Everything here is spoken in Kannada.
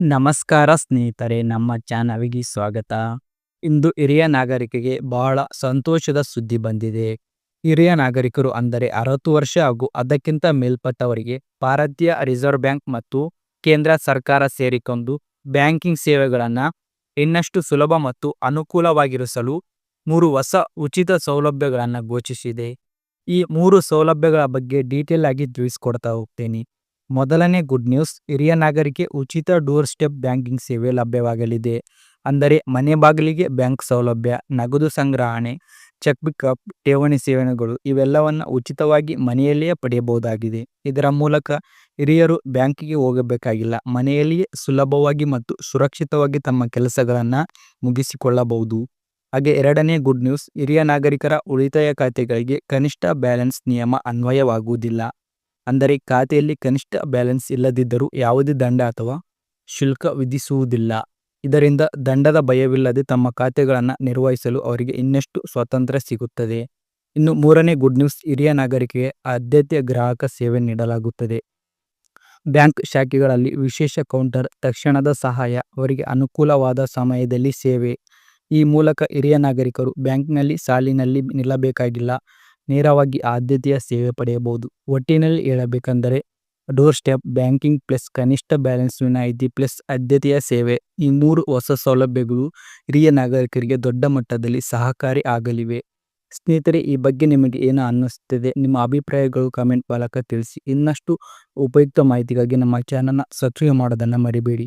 ನಮಸ್ಕಾರ ಸ್ನೇಹಿತರೆ, ನಮ್ಮ ಚಾನಲ್ಗೆ ಸ್ವಾಗತ. ಇಂದು ಹಿರಿಯ ನಾಗರಿಕರಿಗೆ ಬಹಳ ಸಂತೋಷದ ಸುದ್ದಿ ಬಂದಿದೆ. ಹಿರಿಯ ನಾಗರಿಕರು ಅಂದರೆ ಅರವತ್ತು ವರ್ಷ ಹಾಗೂ ಅದಕ್ಕಿಂತ ಮೇಲ್ಪಟ್ಟವರಿಗೆ ಭಾರತೀಯ ರಿಸರ್ವ್ ಬ್ಯಾಂಕ್ ಮತ್ತು ಕೇಂದ್ರ ಸರ್ಕಾರ ಸೇರಿಕೊಂಡು ಬ್ಯಾಂಕಿಂಗ್ ಸೇವೆಗಳನ್ನು ಇನ್ನಷ್ಟು ಸುಲಭ ಮತ್ತು ಅನುಕೂಲವಾಗಿರಿಸಲು ಮೂರು ಹೊಸ ಉಚಿತ ಸೌಲಭ್ಯಗಳನ್ನು ಘೋಷಿಸಿದೆ. ಈ ಮೂರು ಸೌಲಭ್ಯಗಳ ಬಗ್ಗೆ ಡೀಟೇಲ್ ಆಗಿ ತಿಳಿಸ್ಕೊಡ್ತಾ ಹೋಗ್ತೇನೆ. ಮೊದಲನೇ ಗುಡ್ ನ್ಯೂಸ್, ಹಿರಿಯ ನಾಗರಿಕೆ ಉಚಿತ ಡೋರ್ ಸ್ಟೆಪ್ ಬ್ಯಾಂಕಿಂಗ್ ಸೇವೆ ಲಭ್ಯವಾಗಲಿದೆ. ಅಂದರೆ ಮನೆ ಬಾಗಿಲಿಗೆ ಬ್ಯಾಂಕ್ ಸೌಲಭ್ಯ, ನಗದು ಸಂಗ್ರಹಣೆ, ಚೆಕ್ ಪಿಕಪ್ ಠೇವಣಿ ಸೇವೆಗಳು ಇವೆಲ್ಲವನ್ನು ಉಚಿತವಾಗಿ ಮನೆಯಲ್ಲಿಯೇ ಪಡೆಯಬಹುದಾಗಿದೆ. ಇದರ ಮೂಲಕ ಹಿರಿಯರು ಬ್ಯಾಂಕಿಗೆ ಹೋಗಬೇಕಾಗಿಲ್ಲ, ಮನೆಯಲ್ಲಿಯೇ ಸುಲಭವಾಗಿ ಮತ್ತು ಸುರಕ್ಷಿತವಾಗಿ ತಮ್ಮ ಕೆಲಸಗಳನ್ನು ಮುಗಿಸಿಕೊಳ್ಳಬಹುದು. ಹಾಗೆ ಎರಡನೇ ಗುಡ್ ನ್ಯೂಸ್, ಹಿರಿಯ ನಾಗರಿಕರ ಉಳಿತಾಯ ಖಾತೆಗಳಿಗೆ ಕನಿಷ್ಠ ಬ್ಯಾಲೆನ್ಸ್ ನಿಯಮ ಅನ್ವಯವಾಗುವುದಿಲ್ಲ. ಅಂದರೆ ಖಾತೆಯಲ್ಲಿ ಕನಿಷ್ಠ ಬ್ಯಾಲೆನ್ಸ್ ಇಲ್ಲದಿದ್ದರೂ ಯಾವುದೇ ದಂಡ ಅಥವಾ ಶುಲ್ಕ ವಿಧಿಸುವುದಿಲ್ಲ. ಇದರಿಂದ ದಂಡದ ಭಯವಿಲ್ಲದೆ ತಮ್ಮ ಖಾತೆಗಳನ್ನು ನಿರ್ವಹಿಸಲು ಅವರಿಗೆ ಇನ್ನಷ್ಟು ಸ್ವಾತಂತ್ರ್ಯ ಸಿಗುತ್ತದೆ. ಇನ್ನು ಮೂರನೇ ಗುಡ್ ನ್ಯೂಸ್, ಹಿರಿಯ ನಾಗರಿಕರಿಗೆ ಆದ್ಯತೆಯ ಗ್ರಾಹಕ ಸೇವೆ ನೀಡಲಾಗುತ್ತದೆ. ಬ್ಯಾಂಕ್ ಶಾಖೆಗಳಲ್ಲಿ ವಿಶೇಷ ಕೌಂಟರ್, ತಕ್ಷಣದ ಸಹಾಯ, ಅವರಿಗೆ ಅನುಕೂಲವಾದ ಸಮಯದಲ್ಲಿ ಸೇವೆ. ಈ ಮೂಲಕ ಹಿರಿಯ ನಾಗರಿಕರು ಬ್ಯಾಂಕ್ನಲ್ಲಿ ಸಾಲಿನಲ್ಲಿ ನಿಲ್ಲಬೇಕಾಗಿಲ್ಲ. ನೇರವಾಗಿ ಆದ್ಯತೆಯ ಸೇವೆ ಪಡೆಯಬಹುದು. ಒಟ್ಟಿನಲ್ಲಿ ಹೇಳಬೇಕೆಂದರೆ ಡೋರ್ ಸ್ಟೆಪ್ ಬ್ಯಾಂಕಿಂಗ್ ಪ್ಲಸ್ ಕನಿಷ್ಠ ಬ್ಯಾಲೆನ್ಸ್ ವಿನಾಯಿತಿ ಪ್ಲಸ್ ಆದ್ಯತೆಯ ಸೇವೆ ಈ ಮೂರು ಹೊಸ ಸೌಲಭ್ಯಗಳು ಹಿರಿಯ ನಾಗರಿಕರಿಗೆ ದೊಡ್ಡ ಮಟ್ಟದಲ್ಲಿ ಸಹಕಾರಿ ಆಗಲಿವೆ. ಸ್ನೇಹಿತರೆ, ಈ ಬಗ್ಗೆ ನಿಮಗೆ ಏನು ಅನ್ನಿಸ್ತಿದೆ ನಿಮ್ಮ ಅಭಿಪ್ರಾಯಗಳು ಕಮೆಂಟ್ ಮೂಲಕ ತಿಳಿಸಿ. ಇನ್ನಷ್ಟು ಉಪಯುಕ್ತ ಮಾಹಿತಿಗಾಗಿ ನಮ್ಮ ಚಾನಲ್ನ ಸಬ್ಸ್ಕ್ರೈಬ್ ಮಾಡೋದನ್ನು ಮರಿಬೇಡಿ.